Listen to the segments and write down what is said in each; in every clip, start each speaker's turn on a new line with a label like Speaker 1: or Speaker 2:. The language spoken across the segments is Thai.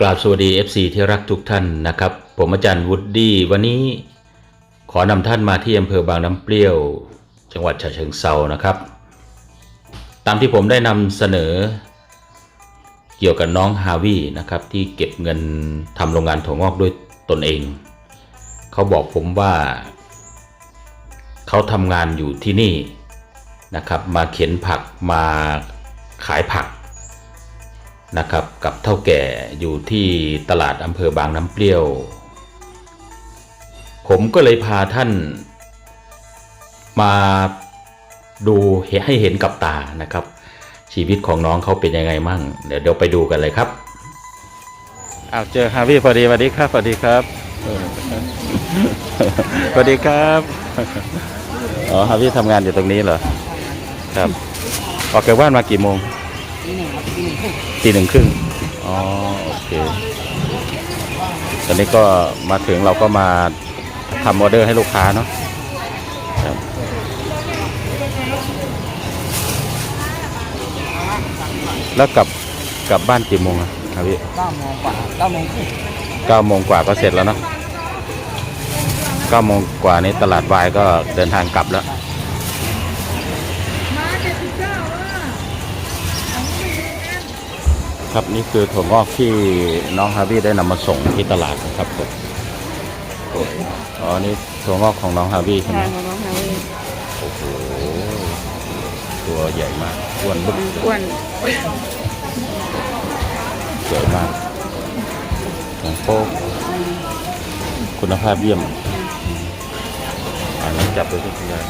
Speaker 1: กราบสวัสดี FC ที่รักทุกท่านนะครับ ผมอาจารย์วุฒิวันนี้ขอนำท่านมาที่อำเภอบางน้ำเปรี้ยว จังหวัดฉะเชิงเซานะครับ ตามที่ผมได้นำเสนอ เกี่ยวกับน้องฮาวินะครับ ที่เก็บเงินทำโรงงานถั่วงอกด้วยตนเอง เขาบอกผมว่า เขาทำงานอยู่ที่นี่นะครับ มาเข็นผักมาขายผัก นะครับกับเท่าแก่อยู่ที่ตลาดอำเภอบางน้ำเปรี้ยว ผมก็เลยพาท่านมาดูให้เห็นกับตานะครับ ชีวิตของน้องเขาเป็นยังไงมั่ง เดี๋ยวเดี๋ยวไปดูกันเลยครับ
Speaker 2: อ้าวเจอฮาพี่พอดีสวัสดีครับสวัสดีครับสวัสดีครับอ๋อฮาพี่ทำงานอยู่ตรงนี้เหรอครับออกจากบ้านมากี่โมง ตีหนึ่งครึ่งอ๋อโอเค ตอนนี้ก็มาถึงเราก็มาทำออเดอร์ให้ลูกค้าเนาะครับแล้วกลับกลับบ้านกี่โมงอะฮาพี่
Speaker 3: เก้าโมงกว่าเก้าโมงครึ่ง
Speaker 2: เก้าโมงกว่าก็เสร็จแล้วเนาะเก้าโมงกว่านี้ตลาดวายก็เดินทางกลับแล้ว ครับนี่คือถั่วงอกที่น้องฮาร์วี่ได้นำมาส่งที่ตลาดนะครับผมอ๋อนี่ถั่วงอกของน้องฮาร์วี่ใช่ไหม
Speaker 4: ค่ะของน้องฮาวิ
Speaker 2: โอ้โหตัวใหญ่มากอ้วนบึก
Speaker 4: อ้วน
Speaker 2: สวยมากของโป๊กคุณภาพเยี่ยมอ่าน้ำจับไปที่คุณยาย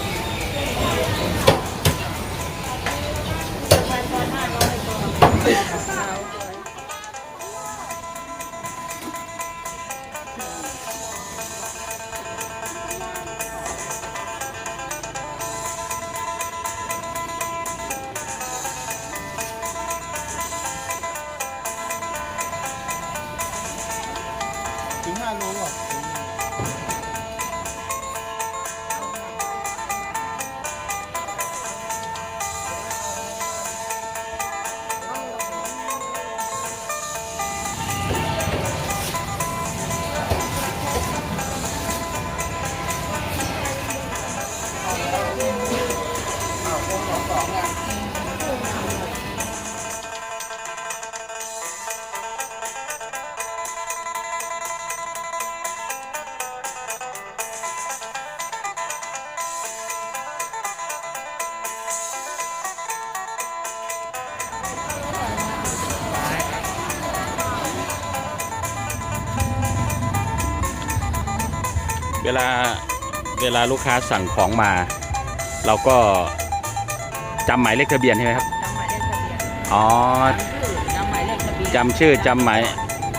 Speaker 2: เวลาเวลาลูกค้าสั่งของมา เราก็จำหมายเลขทะเบียนใช่ไหมครับ
Speaker 4: จำหมายเลขทะเบียน
Speaker 2: อ๋อ
Speaker 4: จำหมายเลขทะเบียน
Speaker 2: จำชื่อจำหมาย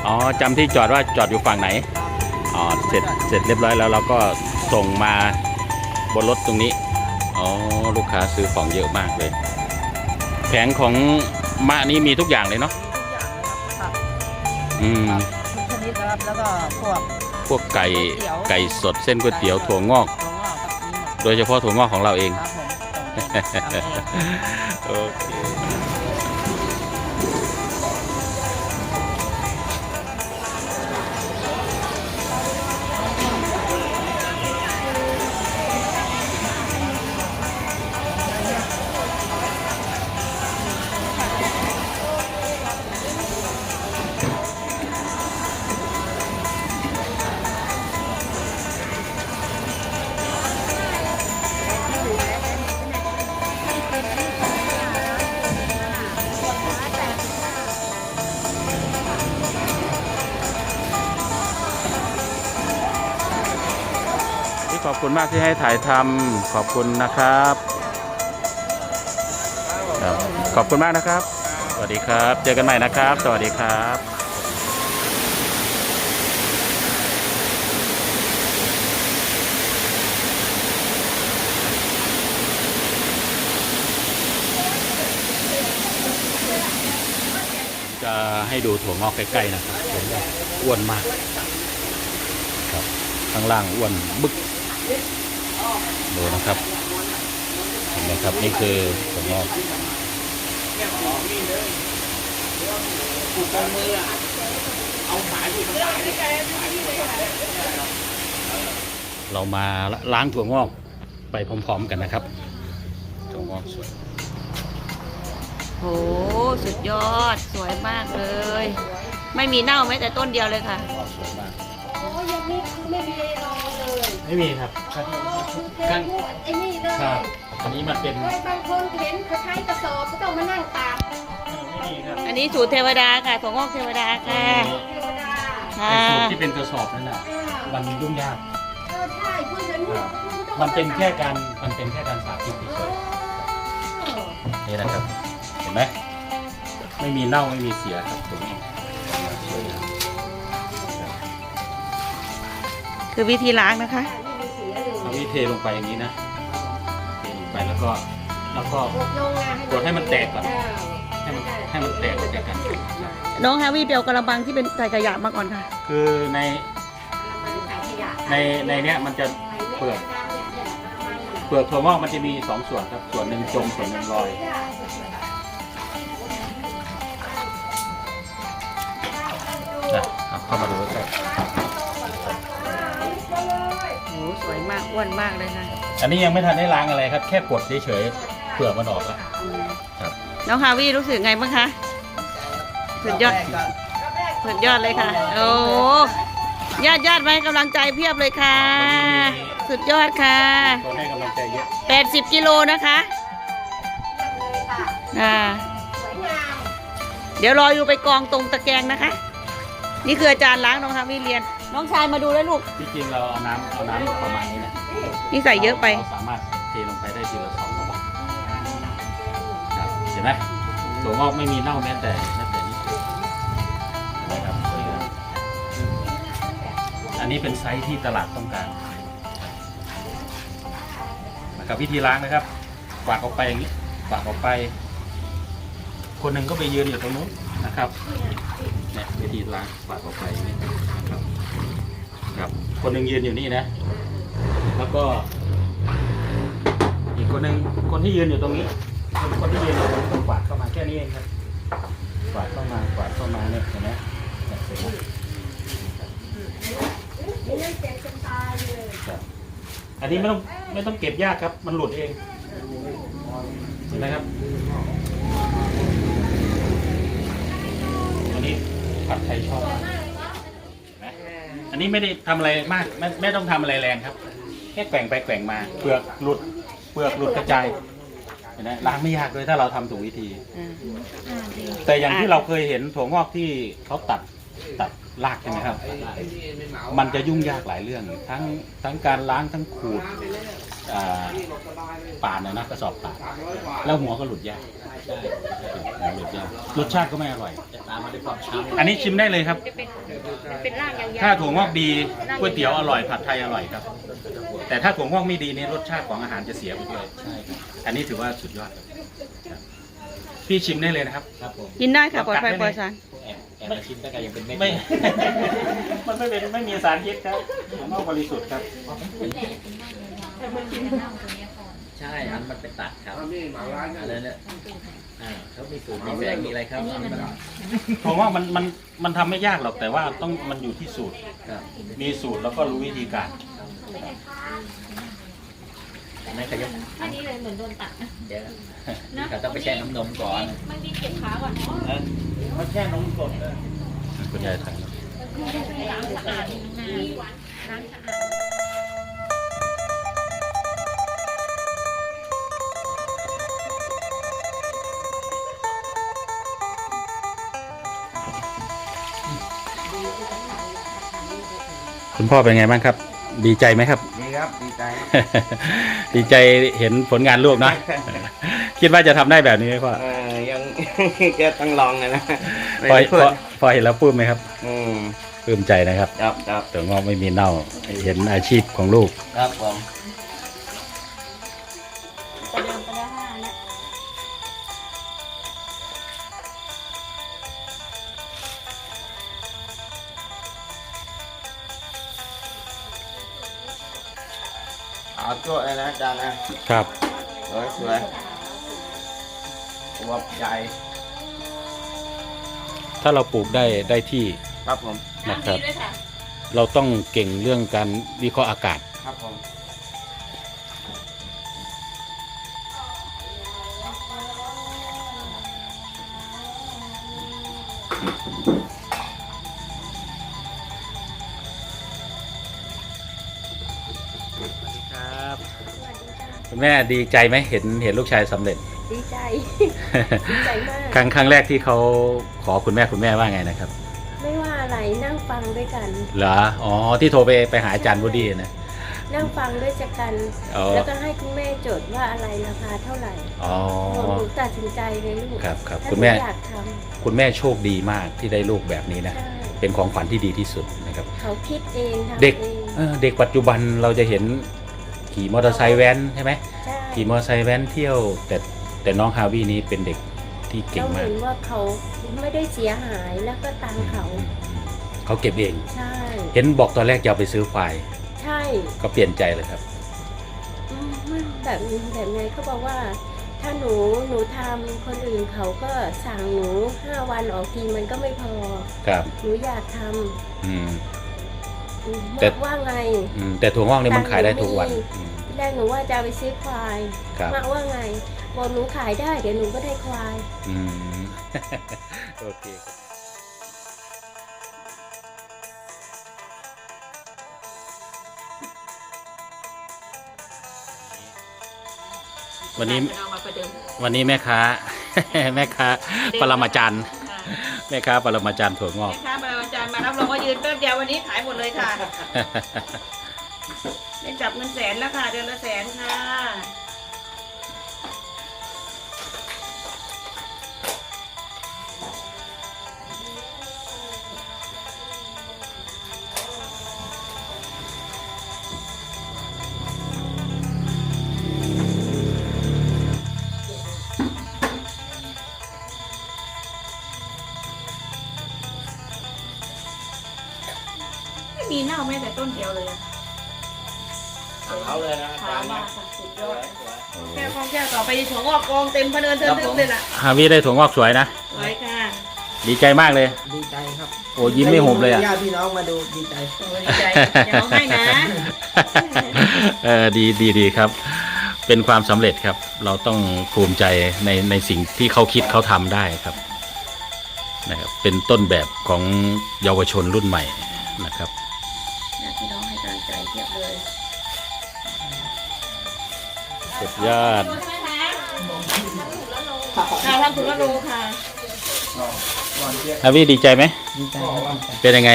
Speaker 2: อ๋อจำที่จอดว่าจอดอยู่ฝั่งไหนอ๋อเสร็จเสร็จเรียบร้อยแล้วเราก็ส่งมาบนรถตรงนี้อ๋อลูกค้าซื้อของเยอะมากเลย แผงของมะนี้มีทุกอย่างเลยเนาะ
Speaker 4: มีทุกอย่างเลยครับผัก
Speaker 2: อืม
Speaker 4: ทุกชนิดนะครับแล้วก็พวก
Speaker 2: พวกไก่
Speaker 4: ก๋วยเตี๋ยว
Speaker 2: ไก่สดเส้นก๋วยเตี๋ยวถั่วงอก
Speaker 4: ถั่วงอกครับมีหมด
Speaker 2: โดยเฉพาะถั่วงอกของเราเอง
Speaker 4: ครับผมส่งเองทำเอง
Speaker 2: โอเค อบคุณมากที่ให้ถ่ายทำขอบคุณนะครับครับ ขอบคุณมากนะครับ สวัสดีครับ เจอกันใหม่นะครับ สวัสดีครับจะให้ดูถั่วงอกใกล้ๆนะครับถั่วงอกอ้วนมากครับข้างล่างอ้วนบึก ดูนะครับเห็นไหมครับนี่คือถั่วงอกเรามาล้างถั่วงอกไปพร้อมๆกันนะครับ ถั่วงอกสวย
Speaker 4: โหสุดยอดสวยมากเลย ไม่มีเน่าแม้แต่ต้นเดียวเลยค่ะ
Speaker 2: งอกสวยมาก
Speaker 5: โอ้ยังไม่ไม่มีรอ เลย
Speaker 2: ไม่มีครับครับ
Speaker 5: กันไอ้นี่เลย
Speaker 2: ครับ อันนี้มันเป็น
Speaker 5: โอ้ยบางคนเห็นเขาใช้กระสอบก็ต้องมานั่งตาก
Speaker 2: ไม่มีครับ
Speaker 4: อันนี้สูตรเทวดาค่ะถั่วงอกเทวดาค่ะ
Speaker 5: เทวดา
Speaker 4: ค่ะ
Speaker 2: ไอ้สูตรที่เป็นกระสอบนั่นน่ะมันยุ่งยาก
Speaker 5: เออใช่คุณเห็นคุณต้อง
Speaker 2: มันเป็นแค่การ มันเป็นแค่การสาธิตเฉยๆนี่นะครับ เห็นไหม ไม่มีเน่าไม่มีเสียครับถั่วงอกสวยงาม
Speaker 4: คือวิธีล้างนะคะ
Speaker 5: ไม่มีเสียเลย
Speaker 2: เอาวิเทลงไปอย่างนี้นะเทลงไปแล้วก็แล้วก็
Speaker 5: กดลงนะ
Speaker 2: กดให้มันแตกก่อน
Speaker 5: เให้
Speaker 2: มันให้มันแตกออกจากกันครับ
Speaker 4: น้องฮาวิเปียวกระบังที่เป็นใส่ขยะมาก่อนค่ะ
Speaker 2: คือใน
Speaker 5: มันใส่ขยะ
Speaker 2: ในในเนี้ยมันจะเปลือกเปลือกถั่วงอกมันจะมีสองส่วนครับส่วนหนึ่งจมส่วนหนึ่งลอยนะเอาเข้ามาดูใกล้
Speaker 4: โอ้ สวยมากอ้วนมากเลยค่ะ
Speaker 2: ๆอันนี้ยังไม่ทันได้ล้างอะไรครับ แค่กดเฉยๆเปลือกมันออกแล้วครับ
Speaker 4: น้องฮาวิรู้สึกไงบ้างคะสุดยอดสุดยอดเลยค่ะ โอ้ญาติญาติๆไว้กำลังใจเพียบเลยค่ะ สุดยอดค่ะ
Speaker 2: คนให้กำลังใจเยอะ
Speaker 4: 80กิโลนะคะอ่า
Speaker 5: สวยงาม
Speaker 4: เดี๋ยวรออยู่ไปกองตรงตะแกรงนะคะ นี่คืออาจารย์ล้างน้องฮาวิเรียน น้องชายมาดูแล้วลูก
Speaker 2: ที่จริงเราเอาน้ำเอาน้ำประมาณนี้นะ
Speaker 4: นี่ใส่เยอะไป
Speaker 2: เราสามารถเทลงไปได้ทีละสองกระบอกครับเห็นไหมถั่วงอกไม่มีเน่าแม้แต่แม้แต่นิดเดียวเห็นไหมครับสวยงามอันนี้เป็นไซส์ที่ตลาดต้องการนะครับวิธีล้างนะครับกวาดออกไปอย่างนี้กวาดออกไป คนหนึ่งก็ไปยืนอยู่ตรงนู้นนะครับเนี่ยวิธีล้างกวาดออกไปอย่างนี้นะ ครับ คนหนึ่งยืนอยู่นี่นะ แล้วก็ อีกคนหนึ่งคนที่ยืนอยู่ตรงนี้ คนคนที่ยืนอยู่ตรงนี้ต้องกวาดเข้ามาแค่นี้เองครับกวาดเข้ามากวาดเข้ามาเนี่ยเห็นไหมเสร็จแล้วครับอันนี้ไม่ต้องไม่ต้องเก็บยากครับ มันหลุดเองเห็นไหมครับ อันนี้ผัดไทยชอบมากเห็นไหม อันนี้ไม่ได้ทำอะไรมาก ไม่ไม่ต้องทำอะไรแรงครับ แค่แกว่งไปแกว่งมา เปลือกหลุด เปลือกหลุดกระจายเห็นไหมล้างไม่ยากเลยถ้าเราทำถูกวิธีแต่อย่างที่เราเคยเห็นถั่วงอกที่เขาตัดตัดรากใช่ไหมครับ มันจะยุ่งยากหลายเรื่อง ทั้งทั้งการล้างทั้งขูดอ่า ป่านนะนะกระสอบป่านแล้วหัวก็หลุดยากหลุดยากรสชาติก็ไม่อร่อยอันนี้ชิมได้เลยครับ
Speaker 4: เป็นร่างยาว
Speaker 2: ถ้าถั่วงอกดีก๋วยเตี๋ยวอร่อยผัดไทยอร่อยครับ แต่ถ้าถั่วงอกไม่ดีนี่รสชาติของอาหารจะเสียไปเลยใช่ครับอันนี้ถือว่าสุดยอดครับพี่ชิมได้เลยนะครับครับผม
Speaker 4: กินได้ค่ะปลอดภัยปลอดสาร
Speaker 2: แอบมาชิมได้ก็ยังเป็นไม่ มันไม่เป็นไม่มีสารพิษครับถั่วงอกบริสุทธิ์ครับ
Speaker 6: ใช่อันมันไปตัดครับอะไรเนี่ยอ่าเขามีสูตรมีแสงมีอะไรครับมัน
Speaker 2: ถั่วงอกมันมันมันทำไม่ยากหรอกแต่ว่าต้องมันอยู่ที่สูตร
Speaker 6: ครับ
Speaker 2: มีสูตรแล้วก็รู้วิธีการ
Speaker 6: อันนั้นเขาจะอันนี้เลยเหมือนโดนตัดเดี๋ยวเขาต้องไปแช่น้ำนมก่อน
Speaker 2: มาแช่นมสดเลยคุณยายถ่ายแล้ว คุณพ่อเป็นไงบ้างครับ ดีใจไหมครับ
Speaker 3: ดีครับ ดีใจ
Speaker 2: ดีใจเห็นผลงานลูกนะ คิดว่าจะทำได้แบบนี้ไหมพ่อ
Speaker 3: เออยังก็ต้องลองนะนะ
Speaker 2: พอ
Speaker 3: ไม่
Speaker 2: พอพอเห็นแล้วปลื้มไหมครับ
Speaker 3: อืม
Speaker 2: ปลื้มใจนะครับ
Speaker 3: ครับครับ
Speaker 2: แต่งอกไม่มีเน่าเห็นอาชีพของลูก
Speaker 3: ครับผม เอาจั่วเลยนะอาจารย์นะครับ สวยสวยอวบใหญ่
Speaker 2: ถ้าเราปลูกได้ได้ที่
Speaker 3: ครับผม
Speaker 2: นะครับ เราต้องเก่งเรื่องการวิเคราะห์อากาศ
Speaker 3: ครับผม
Speaker 2: คุณแม่ดีใจไหมเห็นเห็นลูกชายสำเร็จ
Speaker 5: ดีใจ ดีใจมาก
Speaker 2: ครั้งครั้งแรกที่เขาขอคุณแม่คุณแม่ว่าไงนะครับ
Speaker 5: ไม่ว่าอะไรนั่งฟังด้วยกัน
Speaker 2: เหรออ๋อที่โทรไปไปหาอาจารย์วูดดี้นะ
Speaker 5: นั่งฟังด้วยกัน
Speaker 2: อ๋อ
Speaker 5: แล้วก็ให้คุณแม่จดว่าอะไรราคาเท่าไหร่
Speaker 2: อ๋อ
Speaker 5: หนูตัดสินใจเลยลูก
Speaker 2: ครับครับ
Speaker 5: ถ้า
Speaker 2: คุณแม่
Speaker 5: หนูอยากท
Speaker 2: คุณแม่โชคดีมากที่ได้ลูกแบบนี้ำนะ
Speaker 5: ใช่
Speaker 2: เป็นของขวัญที่ดีที่สุดนะครับ
Speaker 5: เขาคิดเองทำ
Speaker 2: เด็ก
Speaker 5: เอง
Speaker 2: เออเด็กปัจจุบันเราจะเห็น ขี่มอเตอร์ไซค์แว้นใช่ไหม
Speaker 5: ใช่
Speaker 2: ขี่มอเตอร์ไซค์แว้นเที่ยวแต่แต่น้องฮาวินี้เป็นเด็กที่เก่ง
Speaker 5: เรา
Speaker 2: มา
Speaker 5: เห็
Speaker 2: ก
Speaker 5: นว่าเขาไม่ได้เสียหายแล้วก็ตังค์เขา
Speaker 2: เขาเก็บเอง
Speaker 5: ใช่
Speaker 2: เห็นบอกตอนแรกจะเอาไปซื้อควาย
Speaker 5: ใช่
Speaker 2: ก็เปลี่ยนใจเลยครับ
Speaker 5: อืมแบบแบบไงเขาบอกว่า ถ้าหนูหนูทำคนอื่นเขาก็สั่งหนูห้าวันออกทีมันก็ไม่พอ
Speaker 2: ครับ
Speaker 5: หนูอยากท
Speaker 2: อืมำ
Speaker 5: อืม
Speaker 2: แต่
Speaker 5: ว่าไง
Speaker 2: อืมแต่ถั่วงอกนี่มันขายได้ทุกวันอืม
Speaker 5: แรกหนูว่าจะเอาไปซื้อควาย
Speaker 2: ครับ
Speaker 5: มาว่าไงบอกหนูขายได้เดี๋ยวหนูก็ได้ควาย
Speaker 2: อืม โอเคครับวันนี้
Speaker 4: เอามาประเดิม
Speaker 2: วันนี้แม่ค้า แม่ค้าปรมาจารย์แม่ค้าปรมาจารย์ถั่วงอก
Speaker 4: แม่ค้ามาอาจารย์มารับรองว่า ยืนแป๊บเดียววันนี้ขายหมดเลยค่ะ ได้จับเงินแสนแล้วค่ะ เดือนละแสนค่ะ ถั่วงอกกองเต็มพะเนินเทินทึกเลยล่ะ
Speaker 2: ฮาวิได้ถั่วงอกสวยนะ
Speaker 4: สวยค่ะ
Speaker 2: ดีใจมากเลย
Speaker 7: ดีใจครับ
Speaker 2: โอ้ยิ้มไม่หุบเลยอะ
Speaker 7: ญาติพี่น้องมาดูดีใจ
Speaker 4: โอ้ยดีใจอย่าร้องไห้นะ
Speaker 2: เออดีดีดีครับ เป็นความสำเร็จครับ เราต้องภูมิใจในในสิ่งที่เขาคิดเขาทำได้ครับนะครับ เป็นต้นแบบของเยาวชนรุ่นใหม่นะครับ
Speaker 4: ญาติพี่น้องให้กำลังใจเทียบเลย
Speaker 2: สุดยอด
Speaker 4: ค่ะทำถุงละโลค่ะ
Speaker 2: ฮาวิดีใจไหม
Speaker 7: ดีใจครับดีใจ
Speaker 2: เป็นยังไง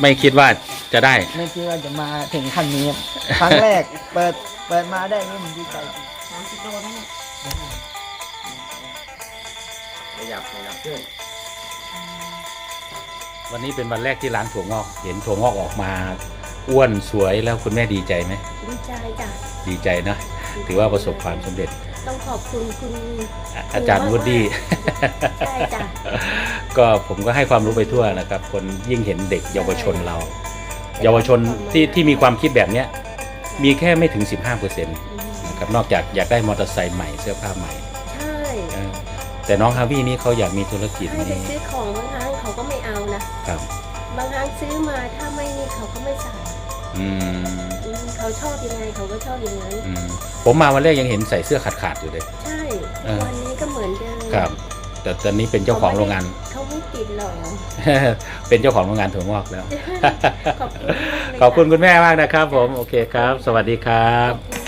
Speaker 2: ไม่คิดว่าจะได้
Speaker 7: ไม่คิดว่าจะมาถึงขั้นนี้ครับครั้งแรก เปิดเปิดมาได้นี่ผมดีใจ
Speaker 4: สามสิบโลนั่นแหละ
Speaker 3: ขยับขยับขึ้น
Speaker 2: วันนี้เป็นวันแรกที่ล้างถั่วงอก เห็นถั่วงอกออกมา อ้วนสวยแล้วคุณแม่ดีใจไหม
Speaker 5: ดีใจจ้ะ
Speaker 2: ดีใจนะ ถือว่าประสบความสำเร็จ
Speaker 5: ต้องขอบคุณคุณ
Speaker 2: อะอาจารย์วูดดี้
Speaker 5: ใช่จ้ะ
Speaker 2: ก็ผมก็ให้ความรู้ไปทั่วนะครับ คนยิ่งเห็นเด็กเยาวชนเรา เยาวชนที่ที่มีความคิดแบบเนี้ยมีแค่ไม่ถึง 15%นะครับนอกจากอยากได้มอเตอร์ไซค์ใหม่เสื้อผ้าใหม่
Speaker 5: ใช่
Speaker 2: เออแต่น้องฮาวี่นี่เขาอยากมีธุรกิจ
Speaker 5: ให้ไป
Speaker 2: นี้
Speaker 5: ซื้อของบางครั้งเขาก็ไม่เอานะครับบางครั้งซื้อมาถ้าไม่นี่เขาก็ไม่ใส่
Speaker 2: อืม
Speaker 5: อืมเขาชอบยังไงเขาก็ชอบอย่างนั้น
Speaker 2: อืมผมมาวันแรกยังเห็นใส่เสื้อขาดขาดๆอยู่เลย
Speaker 5: ใช่
Speaker 2: เออ
Speaker 5: วันนี้ก็เหมือนเดิม
Speaker 2: ครับ แต่ตอนนี้เป็นเจ้าของโรงงาน
Speaker 5: เขาไม่ติดหรอก
Speaker 2: เป็นเจ้าของโรงงานถั่วงอกแล้ว
Speaker 5: ขอบคุณมากเลย
Speaker 2: ขอบคุณะคุณแม่มากนะครับ ผม โอเคครับ สวัสดีครับ
Speaker 5: ขอบคุณ